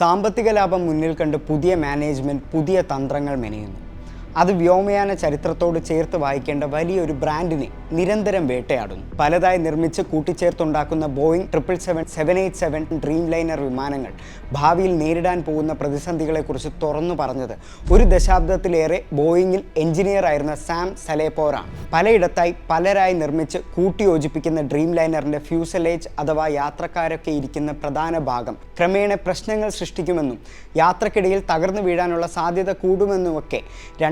സാമ്പത്തിക ലാഭം മുന്നിൽ കണ്ട് പുതിയ മാനേജ്മെന്റ് പുതിയ തന്ത്രങ്ങൾ മെനയുന്നു. അത് വ്യോമയാന ചരിത്രത്തോട് ചേർത്ത് വായിക്കേണ്ട വലിയൊരു ബ്രാൻഡിനെ നിരന്തരം വേട്ടയാടുന്നു. പലതായി നിർമ്മിച്ച് കൂട്ടിച്ചേർത്തുണ്ടാക്കുന്ന Boeing triple seven seven eight seven Dreamliner വിമാനങ്ങൾ ഭാവിയിൽ നേരിടാൻ പോകുന്ന പ്രതിസന്ധികളെക്കുറിച്ച് തുറന്നു പറഞ്ഞത് ഒരു ദശാബ്ദത്തിലേറെ ബോയിങ്ങിൽ എഞ്ചിനീയർ ആയിരുന്ന സാം സലേപ്പോറാണ് പലയിടത്തായി പലരായി നിർമ്മിച്ച് കൂട്ടിയോജിപ്പിക്കുന്ന ഡ്രീം ലൈനറിന്റെ ഫ്യൂസലേജ് അഥവാ യാത്രക്കാരൊക്കെ ഇരിക്കുന്ന പ്രധാന ഭാഗം. ക്രമേണ പ്രശ്നങ്ങൾ സൃഷ്ടിക്കുമെന്നും യാത്രക്കിടയിൽ തകർന്നു വീഴാനുള്ള സാധ്യത കൂടുമെന്നുമൊക്കെ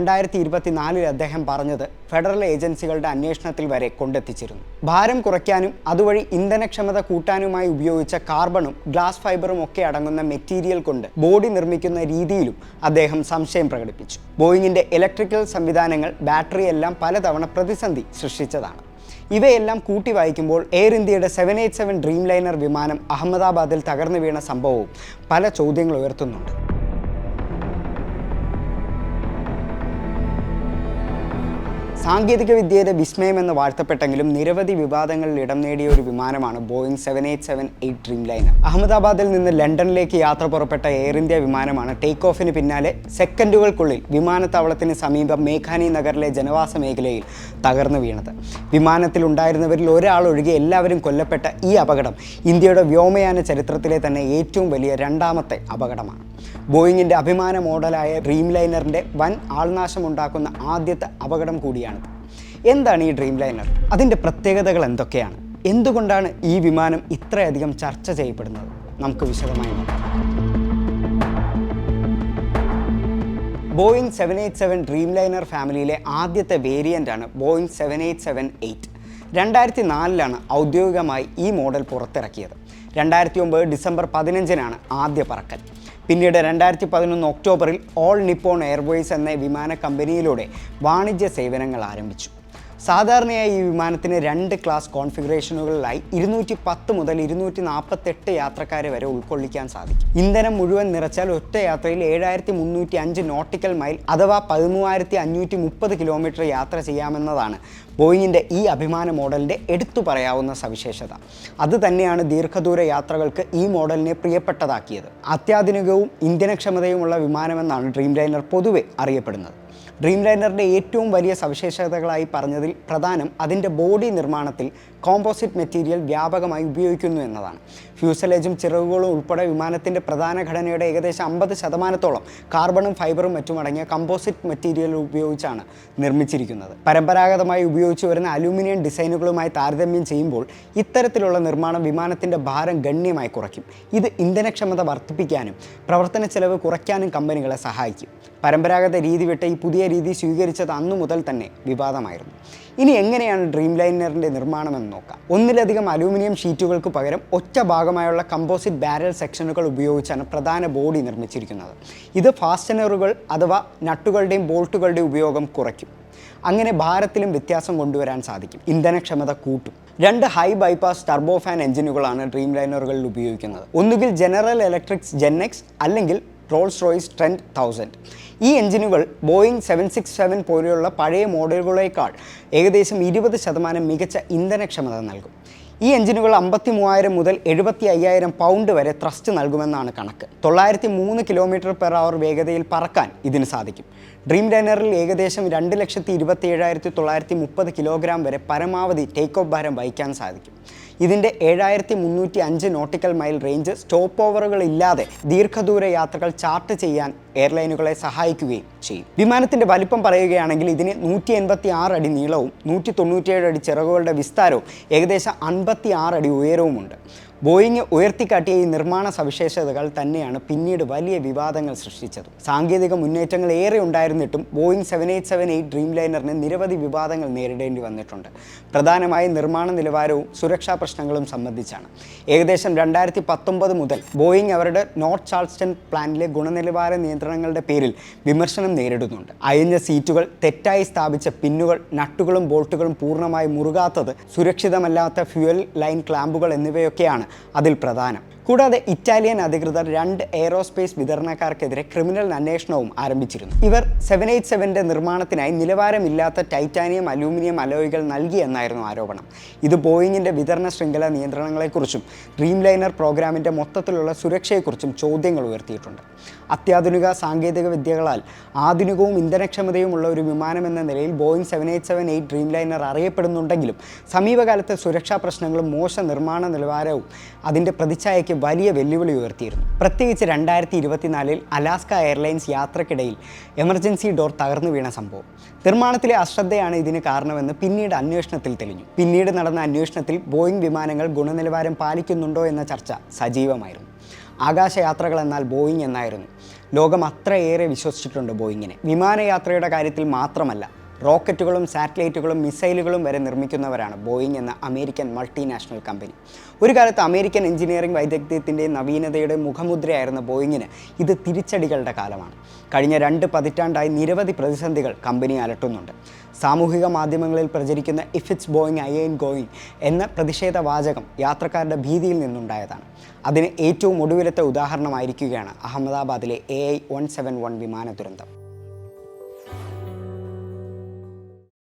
രണ്ടായിരത്തി ഇരുപത്തിനാലിൽ അദ്ദേഹം പറഞ്ഞത് ഫെഡറൽ ഏജൻസികളുടെ അന്വേഷണത്തിൽ വരെ കൊണ്ടെത്തിച്ചിരുന്നു. ഭാരം കുറയ്ക്കാനും അതുവഴി ഇന്ധനക്ഷമത കൂട്ടാനുമായി ഉപയോഗിച്ച കാർബണും ഗ്ലാസ് ഫൈബറും ഒക്കെ അടങ്ങുന്ന മെറ്റീരിയൽ കൊണ്ട് ബോഡി നിർമ്മിക്കുന്ന രീതിയിലും അദ്ദേഹം സംശയം പ്രകടിപ്പിച്ചു. ബോയിങ്ങിന്റെ ഇലക്ട്രിക്കൽ സംവിധാനങ്ങൾ ബാറ്ററി എല്ലാം പലതവണ പ്രതിസന്ധി സൃഷ്ടിച്ചതാണ്. ഇവയെല്ലാം കൂട്ടി വായിക്കുമ്പോൾ എയർ ഇന്ത്യയുടെ seven eight seven Dreamliner വിമാനം അഹമ്മദാബാദിൽ തകർന്നു വീണ സംഭവവും പല ചോദ്യങ്ങൾ ഉയർത്തുന്നുണ്ട്. സാങ്കേതിക വിദ്യയുടെ വിസ്മയമെന്ന് വാഴ്ത്തപ്പെട്ടെങ്കിലും നിരവധി വിവാദങ്ങളിൽ ഇടം നേടിയ ഒരു വിമാനമാണ് Boeing seven eight seven eight dreamliner അഹമ്മദാബാദിൽ നിന്ന് ലണ്ടനിലേക്ക് യാത്ര പുറപ്പെട്ട എയർ ഇന്ത്യ വിമാനമാണ് ടേക്ക് ഓഫിന് പിന്നാലെ സെക്കൻഡുകൾക്കുള്ളിൽ വിമാനത്താവളത്തിന് സമീപം മേഘാനി നഗറിലെ ജനവാസ മേഖലയിൽ തകർന്നു വീണത്. വിമാനത്തിൽ ഉണ്ടായിരുന്നവരിൽ ഒരാൾ ഒഴികെ എല്ലാവരും കൊല്ലപ്പെട്ട ഈ അപകടം ഇന്ത്യയുടെ വ്യോമയാന ചരിത്രത്തിലെ തന്നെ ഏറ്റവും വലിയ രണ്ടാമത്തെ അപകടമാണ്. ബോയിങ്ങിന്റെ അഭിമാന മോഡലായ ഡ്രീം ലൈനറിന്റെ വൻ ആൾനാശം ഉണ്ടാക്കുന്ന ആദ്യത്തെ അപകടം കൂടിയാണിത്. എന്താണ് ഈ ഡ്രീം ലൈനർ അതിന്റെ പ്രത്യേകതകൾ എന്തൊക്കെയാണ്? എന്തുകൊണ്ടാണ് ഈ വിമാനം ഇത്രയധികം ചർച്ച ചെയ്യപ്പെടുന്നത്? നമുക്ക് വിശദമായി നോക്കാം. Boeing seven eight seven Dreamliner ഫാമിലിയിലെ ആദ്യത്തെ വേരിയന്റ് ആണ് Boeing seven eight seven eight. രണ്ടായിരത്തി നാലിലാണ് ഔദ്യോഗികമായി ഈ മോഡൽ പുറത്തിറക്കിയത്. രണ്ടായിരത്തി ഒമ്പത് ഡിസംബർ പതിനഞ്ചിനാണ് ആദ്യ പറക്കൽ. പിന്നീട് രണ്ടായിരത്തി പതിനൊന്ന് ഒക്ടോബറിൽ ഓൾ നിപ്പോൺ എയർവേസ് എന്ന വിമാന കമ്പനിയിലൂടെ വാണിജ്യ സേവനങ്ങൾ ആരംഭിച്ചു. സാധാരണയായി ഈ വിമാനത്തിന് രണ്ട് ക്ലാസ് കോൺഫിഗറേഷനുകളിലായി ഇരുന്നൂറ്റി പത്ത് മുതൽ ഇരുന്നൂറ്റി നാൽപ്പത്തെട്ട് യാത്രക്കാരെ വരെ ഉൾക്കൊള്ളിക്കാൻ സാധിക്കും. ഇന്ധനം മുഴുവൻ നിറച്ചാൽ ഒറ്റ യാത്രയിൽ ഏഴായിരത്തി മുന്നൂറ്റി അഞ്ച് നോട്ടിക്കൽ മൈൽ അഥവാ പതിമൂവായിരത്തി അഞ്ഞൂറ്റി മുപ്പത് കിലോമീറ്റർ യാത്ര ചെയ്യാമെന്നതാണ് ബോയിങ്ങിന്റെ ഈ അഭിമാന മോഡലിന്റെ എടുത്തു പറയാവുന്ന സവിശേഷത. അത് തന്നെയാണ് ദീർഘദൂര യാത്രകൾക്ക് ഈ മോഡലിനെ പ്രിയപ്പെട്ടതാക്കിയത്. അത്യാധുനികവും ഇന്ധനക്ഷമതയുമുള്ള വിമാനമെന്നാണ് ഡ്രീം ലൈനർ പൊതുവെ അറിയപ്പെടുന്നത്. ഡ്രീം ലൈനറിന്റെ ഏറ്റവും വലിയ സവിശേഷതകളായി പറഞ്ഞതിൽ പ്രധാനം അതിന്റെ ബോഡി നിർമ്മാണത്തിൽ കോമ്പോസിറ്റ് മെറ്റീരിയൽ വ്യാപകമായി ഉപയോഗിക്കുന്നു എന്നതാണ്. ഫ്യൂസലേജും ചിറകുകളും ഉൾപ്പെടെ വിമാനത്തിന്റെ പ്രധാന ഘടനയുടെ ഏകദേശം അമ്പത് ശതമാനത്തോളം കാർബണും ഫൈബറും മറ്റും അടങ്ങിയ കമ്പോസിറ്റ് മെറ്റീരിയൽ ഉപയോഗിച്ചാണ് നിർമ്മിച്ചിരിക്കുന്നത്. പരമ്പരാഗതമായി ഉപയോഗിച്ചു വരുന്ന അലൂമിനിയം ഡിസൈനുകളുമായി താരതമ്യം ചെയ്യുമ്പോൾ ഇത്തരത്തിലുള്ള നിർമ്മാണം വിമാനത്തിന്റെ ഭാരം ഗണ്യമായി കുറയ്ക്കും. ഇത് ഇന്ധനക്ഷമത വർദ്ധിപ്പിക്കാനും പ്രവർത്തന ചെലവ് കുറയ്ക്കാനും കമ്പനികളെ സഹായിക്കും. പരമ്പരാഗത രീതി വിട്ട് ഈ പുതിയ രീതി സ്വീകരിച്ചത് അന്നു മുതൽ തന്നെ വിവാദമായിരുന്നു. ഇനി എങ്ങനെയാണ് ഡ്രീം ലൈനറിന്റെ നിർമ്മാണം എന്ന് നോക്കാം. ഒന്നിലധികം അലൂമിനിയം ഷീറ്റുകൾക്ക് പകരം ഒറ്റ ഭാഗമായുള്ള കമ്പോസിറ്റ് ബാരൽ സെക്ഷനുകൾ ഉപയോഗിച്ചാണ് പ്രധാന ബോഡി നിർമ്മിച്ചിരിക്കുന്നത്. ഇത് ഫാസ്റ്റനറുകൾ അഥവാ നട്ടുകളുടെയും ബോൾട്ടുകളുടെയും ഉപയോഗം കുറയ്ക്കും. അങ്ങനെ ഭാരത്തിലും വ്യത്യാസം കൊണ്ടുവരാൻ സാധിക്കും. ഇന്ധനക്ഷമത കൂട്ടും. രണ്ട് ഹൈ ബൈപ്പാസ് ടർബോഫാൻ എഞ്ചിനുകളാണ് ഡ്രീം ലൈനറുകളിൽ ഉപയോഗിക്കുന്നത്. ഒന്നുകിൽ ജനറൽ ഇലക്ട്രിക്സ് ജെന്നെക്സ് അല്ലെങ്കിൽ റോൾസ് റോയ്സ് ട്രെൻഡ് തൗസൻഡ് ഈ എഞ്ചിനുകൾ ബോയിങ് സെവൻ സിക്സ് സെവൻ പോലെയുള്ള പഴയ മോഡലുകളേക്കാൾ ഏകദേശം ഇരുപത് ശതമാനം മികച്ച ഇന്ധനക്ഷമത നൽകും. ഈ എഞ്ചിനുകൾ അമ്പത്തി മൂവായിരം മുതൽ എഴുപത്തി അയ്യായിരം പൗണ്ട് വരെ ത്രസ്റ്റ് നൽകുമെന്നാണ് കണക്ക്. തൊള്ളായിരത്തി മൂന്ന് കിലോമീറ്റർ പെർ അവർ വേഗതയിൽ പറക്കാൻ ഇതിന് സാധിക്കും. ഡ്രീം ലൈനറിൽ ഏകദേശം രണ്ട് ലക്ഷത്തി ഇരുപത്തി ഏഴായിരത്തി തൊള്ളായിരത്തി മുപ്പത് കിലോഗ്രാം വരെ പരമാവധി ടേക്ക് ഓഫ് ഭാരം വഹിക്കാൻ സാധിക്കും. ഇതിന്റെ ഏഴായിരത്തി മുന്നൂറ്റി അഞ്ച് നോട്ടിക്കൽ മൈൽ റേഞ്ച് സ്റ്റോപ്പ് ഓവറുകൾ ഇല്ലാതെ ദീർഘദൂര യാത്രകൾ ചാർട്ട് ചെയ്യാൻ എയർലൈനുകളെ സഹായിക്കുകയും ചെയ്യും. വിമാനത്തിന്റെ വലിപ്പം പറയുകയാണെങ്കിൽ ഇതിന് നൂറ്റി എൺപത്തി ആറ് അടി നീളവും നൂറ്റി തൊണ്ണൂറ്റിയേഴ് അടി ചിറകുകളുടെ വിസ്താരവും ഏകദേശം അൻപത്തി ആറ് അടി ഉയരവുമുണ്ട്. ബോയിങ് ഉയർത്തിക്കാട്ടിയ ഈ നിർമ്മാണ സവിശേഷതകൾ തന്നെയാണ് പിന്നീട് വലിയ വിവാദങ്ങൾ സൃഷ്ടിച്ചത്. സാങ്കേതിക മുന്നേറ്റങ്ങൾ ഏറെ ഉണ്ടായിരുന്നിട്ടും Boeing seven eight seven eight dream ലൈനറിന് നിരവധി വിവാദങ്ങൾ നേരിടേണ്ടി വന്നിട്ടുണ്ട്. പ്രധാനമായും നിർമ്മാണ നിലവാരവും സുരക്ഷാ പ്രശ്നങ്ങളും സംബന്ധിച്ചാണ്. ഏകദേശം രണ്ടായിരത്തി പത്തൊമ്പത് മുതൽ ബോയിങ് അവരുടെ നോർത്ത് ചാൾസ്റ്റൺ പ്ലാന്റിലെ ഗുണനിലവാര നിയന്ത്രണങ്ങളുടെ പേരിൽ വിമർശനം നേരിടുന്നുണ്ട്. അയഞ്ഞ സീറ്റുകൾ തെറ്റായി സ്ഥാപിച്ച പിന്നുകൾ നട്ടുകളും ബോൾട്ടുകളും പൂർണമായി മുറുകാത്തത് സുരക്ഷിതമല്ലാത്ത ഫ്യുവൽ ലൈൻ ക്ലാമ്പുകൾ എന്നിവയൊക്കെയാണ് അതിൽ പ്രധാനം. കൂടാതെ ഇറ്റാലിയൻ അധികൃതർ രണ്ട് എയറോസ്പേസ് വിതരണക്കാർക്കെതിരെ ക്രിമിനൽ അന്വേഷണവും ആരംഭിച്ചിരുന്നു. ഇവർ സെവൻ എയ്റ്റ് സെവന്റെ നിർമ്മാണത്തിനായി നിലവാരമില്ലാത്ത ടൈറ്റാനിയം അലൂമിനിയം അലോയികൾ നൽകിയെന്നായിരുന്നു ആരോപണം. ഇത് ബോയിങ്ങിന്റെ വിതരണ ശൃംഖല നിയന്ത്രണങ്ങളെക്കുറിച്ചും ഡ്രീം ലൈനർ പ്രോഗ്രാമിന്റെ മൊത്തത്തിലുള്ള സുരക്ഷയെക്കുറിച്ചും ചോദ്യങ്ങൾ ഉയർത്തിയിട്ടുണ്ട്. അത്യാധുനിക സാങ്കേതിക വിദ്യകളാൽ ആധുനികവും ഇന്ധനക്ഷമതയുമുള്ള ഒരു വിമാനം എന്ന നിലയിൽ Boeing seven eight seven eight Dreamliner അറിയപ്പെടുന്നുണ്ടെങ്കിലും സമീപകാലത്തെ സുരക്ഷാ പ്രശ്നങ്ങളും മോശ നിർമ്മാണ നിലവാരവും അതിന്റെ പ്രതിച്ഛായയ്ക്ക് വലിയ വെല്ലുവിളി ഉയർത്തിയിരുന്നു. പ്രത്യേകിച്ച് രണ്ടായിരത്തി ഇരുപത്തിനാലിൽ അലാസ്ക എയർലൈൻസ് യാത്രക്കിടയിൽ എമർജൻസി ഡോർ തകർന്നു വീണ സംഭവം. നിർമ്മാണത്തിലെ അശ്രദ്ധയാണ് ഇതിന് കാരണമെന്ന് പിന്നീട് അന്വേഷണത്തിൽ തെളിഞ്ഞു. പിന്നീട് നടന്ന അന്വേഷണത്തിൽ ബോയിങ് വിമാനങ്ങൾ ഗുണനിലവാരം പാലിക്കുന്നുണ്ടോ എന്ന ചർച്ച സജീവമായിരുന്നു. ആകാശയാത്രകൾ എന്നാൽ ബോയിങ് എന്നായിരുന്നു. ലോകം അത്രയേറെ വിശ്വസിച്ചിട്ടുണ്ട് ബോയിങ്ങിനെ വിമാനയാത്രയുടെ കാര്യത്തിൽ മാത്രമല്ല റോക്കറ്റുകളും സാറ്റലൈറ്റുകളും മിസൈലുകളും വരെ നിർമ്മിക്കുന്നവരാണ് ബോയിങ് എന്ന അമേരിക്കൻ മൾട്ടിനാഷണൽ കമ്പനി. ഒരു കാലത്ത് അമേരിക്കൻ എഞ്ചിനീയറിംഗ് വൈദഗ്ധ്യത്തിന്റെ നവീനതയുടെ മുഖമുദ്രയായിരുന്ന ബോയിങ്ങിന് ഇത് തിരിച്ചടികളുടെ കാലമാണ്. കഴിഞ്ഞ രണ്ട് പതിറ്റാണ്ടായി നിരവധി പ്രതിസന്ധികൾ കമ്പനി അലട്ടുന്നുണ്ട്. സാമൂഹിക മാധ്യമങ്ങളിൽ പ്രചരിക്കുന്ന if it's Boeing I N going എന്ന പ്രതിഷേധ വാചകം യാത്രക്കാരുടെ ഭീതിയിൽ നിന്നുണ്ടായതാണ്. അതിന് ഏറ്റവും ഒടുവിലത്തെ ഉദാഹരണമായിരിക്കുകയാണ് അഹമ്മദാബാദിലെ A I one seven one വിമാന ദുരന്തം